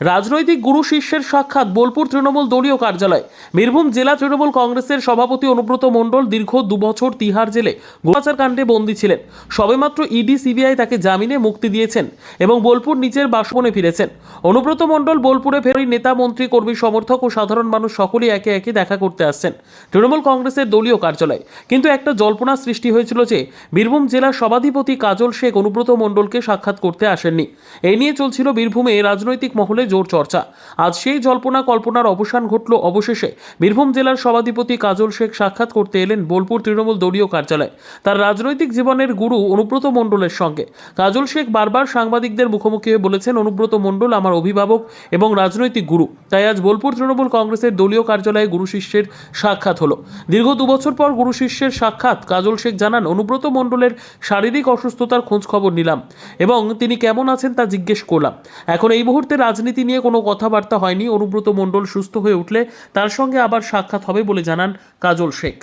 রাজনৈতিক গুরু শিষ্যের সাক্ষাৎ বোলপুর তৃণমূল দলীয় কার্যালয়। বীরভূম জেলা তৃণমূল কংগ্রেসের সভাপতি অনুব্রত মণ্ডল দীর্ঘ দুবছর তিহার জেলে গোপাচার কাণ্ডে বন্দী ছিলেন। সবেমাত্র ইডি, সিবিআই তাকে জামিনে মুক্তি দিয়েছেন এবং বোলপুর নিচের বাসবনে ফিরেছেন। অনুব্রত মণ্ডল বোলপুরে ফেরি নেতা, মন্ত্রী, কর্মী, সমর্থক ও সাধারণ মানুষ সকলেই একে একে দেখা করতে আসছেন তৃণমূল কংগ্রেসের দলীয় কার্যালয়। কিন্তু একটা জল্পনা সৃষ্টি হয়েছিল যে বীরভূম জেলার সভাধিপতি কাজল শেখ অনুব্রত মণ্ডলকে সাক্ষাৎ করতে আসেননি। এই নিয়ে চলছিল বীরভূমে রাজনৈতিক মহলে জোর চর্চা। আজ সেই জল্পনা কল্পনার অবসান ঘটল অবশেষে। বীরভূম জেলার সভাধিপতি কাজল শেখ সাক্ষাৎ করতে এলেন বোলপুর তৃণমূল দলীয় কার্যালয়। তার রাজনৈতিক জীবনের গুরু অনুব্রত মণ্ডলের সঙ্গে। কাজল শেখ বারবার সাংবাদিকদের মুখোমুখি হয়ে বলেছেন, অনুব্রত মণ্ডল আমার অভিভাবক এবং রাজনৈতিক গুরু। তাই আজ বোলপুর তৃণমূল কংগ্রেসের দলীয় কার্যালয়ে গুরু শিষ্যের সাক্ষাৎ হলো। দীর্ঘ দুবছর পর গুরু শিষ্যের সাক্ষাৎ কাজল শেখ জানান, অনুব্রত মণ্ডলের শারীরিক অসুস্থতার খোঁজ খবর নিলাম এবং তিনি কেমন আছেন তা জিজ্ঞেস করলাম। এখন এই মুহূর্তে রাজনীতি নিয়ে কোনো কথাবার্তা হয়নি। অনুব্রত মণ্ডল সুস্থ হয়ে উঠলে তার সঙ্গে আবার সাক্ষাৎ হবে বলে জানান কাজল শেখ।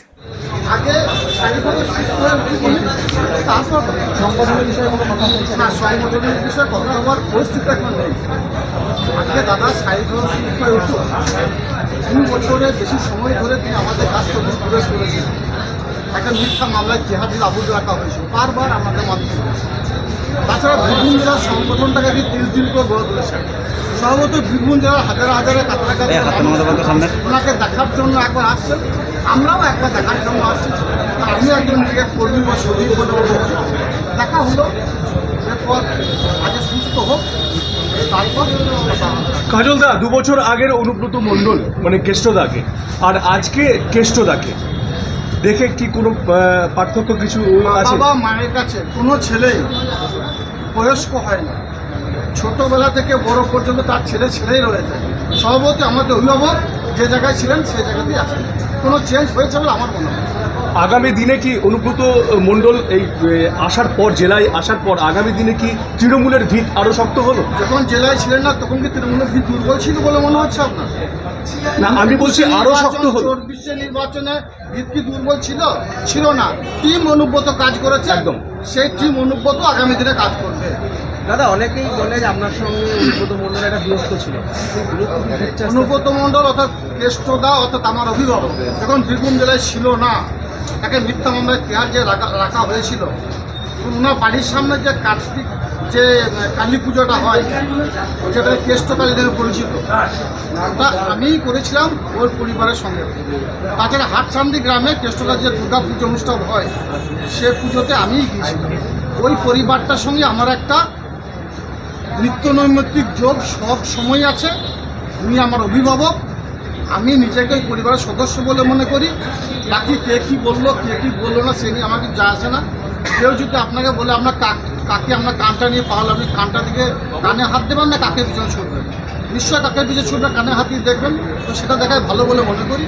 হয়ে বিষয়ে কোনো কথা হচ্ছে না সংগঠনের বিষয়ে কথা পরিস্থিতি এখন দাদা হয়ে বেশি সময় ধরে তিনি আমাদের একটা মিথ্যা মামলায় জেহাদিল আবুল রাখা হয়েছে বারবার আমাদের মাধ্যমে। তাছাড়া বীরভূম জেলার সংগঠনটাকে দিয়ে তিল তিল করে গড়ে তুলেছেন সর্বত বীরভূম জেলার হাজার হাজারে কাছাকাছি। ওনাকে দেখার জন্য একবার আসছেন। আমরাও একবার দেখার জন্য আসছি। আমি একজন নিজেকে কর্মী বা সজীব বলে বলব দেখা হলো এরপর আগে সুস্থ হোক কাজল দা দু বছর আগের অনুব্রত মণ্ডল মানে কেষ্টদাকে। আর আজকে কেষ্টদাকে। দেখে কি কোনো পার্থক্য কিছু আছে? বাবা মায়ের কাছে কোনো ছেলেই বয়স্ক হয় না ছোটবেলা থেকে বড় পর্যন্ত তার ছেলে ছেলেই রয়েছে। সভাপতি আমাদের অভিভাবক যে জায়গায় ছিলেন সেই জায়গাতেই আছেন। কোনো চেঞ্জ হয়েছে বলে আমার মনে হয় আগামী দিনে কি অনুব্রত মণ্ডল এই আসার পর জেলায় আসার পর আগামী দিনে কি তৃণমূলের ভিত আরও শক্ত হলো? যখন জেলায় ছিলেন না তখন কি তৃণমূলের ভিত দুর্বল ছিল বলে মনে হচ্ছে আপনার? না আমি বলছি আরও শক্ত হলো। চব্বিশে নির্বাচনে ভিত কি দুর্বল ছিল? ছিল না। টিম অনুব্রত কাজ করেছে। একদম। সেই টিম অনুব্রত আগামী দিনে কাজ করবে। দাদা অনেকেই বলে যে আপনার সঙ্গে অনুব্রত মন্ডল একটা দূরত্ব ছিল? অনুব্রত মণ্ডল অর্থাৎ কেষ্টদা অর্থাৎ আমার অভিভাবক। যখন বীরভূম জেলায় ছিল না। তাকে মিথ্যা মামলায় তেহার যে রাখা রাখা হয়েছিল। ওনার বাড়ির সামনে যে কার্তিক যে কালী পুজোটা হয় যেটা কেষ্ট কালী নামে পরিচিত। ওটা আমিই করেছিলাম ওর পরিবারের সঙ্গে। তাছাড়া হাটসান্দি গ্রামে কেষ্টকাল যে দুর্গা পুজো অনুষ্ঠান হয়, সে পুজোতে আমিই গিয়েছিলাম। ওই পরিবারটার সঙ্গে আমার একটা নিত্য নৈমিত্তিক যোগ সব সময় আছে। উনি আমার অভিভাবক। আমি নিজেকে পরিবারের সদস্য বলে মনে করি। বাকি কে কী বলল, কে কী বলল না, সে নিয়ে আমাকে যা আসে না। কেউ যদি আপনাকে বলে আপনার কাক কাকে আমরা কানটা নিয়ে লাগবে কানটা দিকে কানে হাত দেবেন না কাকে পিছনে ছুটবেন? নিশ্চয় কাকে পিছনে ছুটবে কানে হাত দিয়ে দেখবেন। তো সেটা দেখায় ভালো বলে মনে করি।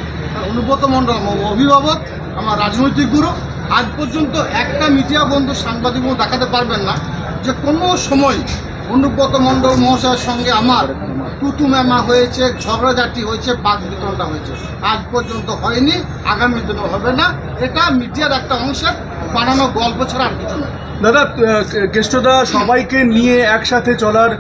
অনুব্রত মণ্ডল অভিভাবক, আমার রাজনৈতিক গুরু, আজ পর্যন্ত একটা মিডিয়া বন্ধু সাংবাদিক দেখাতে পারবেন না যে কোনো সময় অনুব্রত মণ্ডল মহাশয়ের সঙ্গে আমার তুতু মেমা হয়েছে ঝগড়াঝাটি হয়েছে বাক বিতরণটা হয়েছে। আজ পর্যন্ত হয়নি আগামী দিনও হবে না। এটা মিডিয়ার একটা অংশের বানানো গল্প ছাড়া আর কিছু নয় দাদা কেষ্টদা সবাইকে নিয়ে একসাথে চলার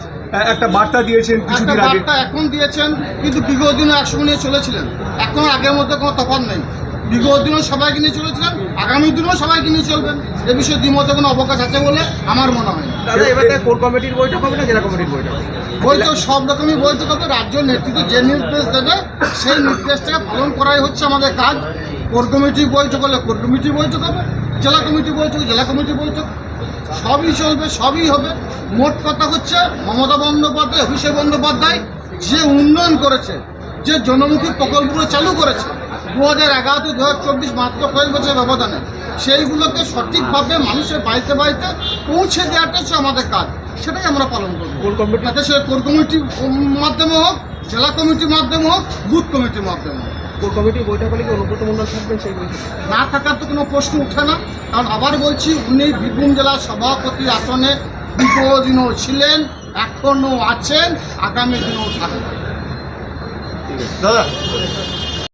একটা বার্তা দিয়েছেন একটা কিছুদিন আগে। বার্তা এখন দিয়েছেন কিন্তু বিগত দিনও একসঙ্গে নিয়ে চলেছিলেন। এখন আগের মধ্যে কোনো তফাৎ নেই। বিগত দিনও সবাইকে নিয়ে চলেছিলেন আগামী দিনও সবাইকে নিয়ে চলবেন। এ বিষয়ে দ্বিমতে কোনো অবকাশ আছে বলে আমার মনে হয় না। দাদা এবার থেকে কোর কমিটির বৈঠক হবে না জেলা কমিটির বৈঠক? বৈঠক সব রকমই বৈঠক হবে রাজ্য নেতৃত্ব যে নির্দেশ দেবে সেই নির্দেশটাকে পালন করাই হচ্ছে আমাদের কাজ। কোর কমিটি বৈঠক হলে কোর কমিটি বৈঠক হবে জেলা কমিটি বৈঠক জেলা কমিটি বৈঠক। সবই চলবে সবই হবে। মোট কথা হচ্ছে মমতা বন্দ্যোপাধ্যায় অভিষেক বন্দ্যোপাধ্যায় যে উন্নয়ন করেছে যে জনমুখী প্রকল্পগুলো চালু করেছে দু হাজার এগারো থেকে দু হাজার চব্বিশ মাত্র কয়েক বছরের ব্যবধানে সেইগুলোকে সঠিকভাবে মানুষের বাড়িতে বাড়িতে পৌঁছে দেওয়াটা হচ্ছে আমাদের কাজ। সেটাই আমরা পালন করব। কোর কমিটি তাতে সে কোর কমিটির মাধ্যমে হোক জেলা কমিটির মাধ্যমে হোক বুথ কমিটির মাধ্যমে হোক। কোর কমিটির বৈঠক হলে কি অনুব্রত মন্ডল থাকবেন সেই না থাকার তো কোনো প্রশ্ন উঠে না। কারণ আবার বলছি উনি বীরভূম জেলার সভাপতি আসনে বিগত দিনও ছিলেন এখনও আছেন আগামী দিনেও থাকবেন। দাদা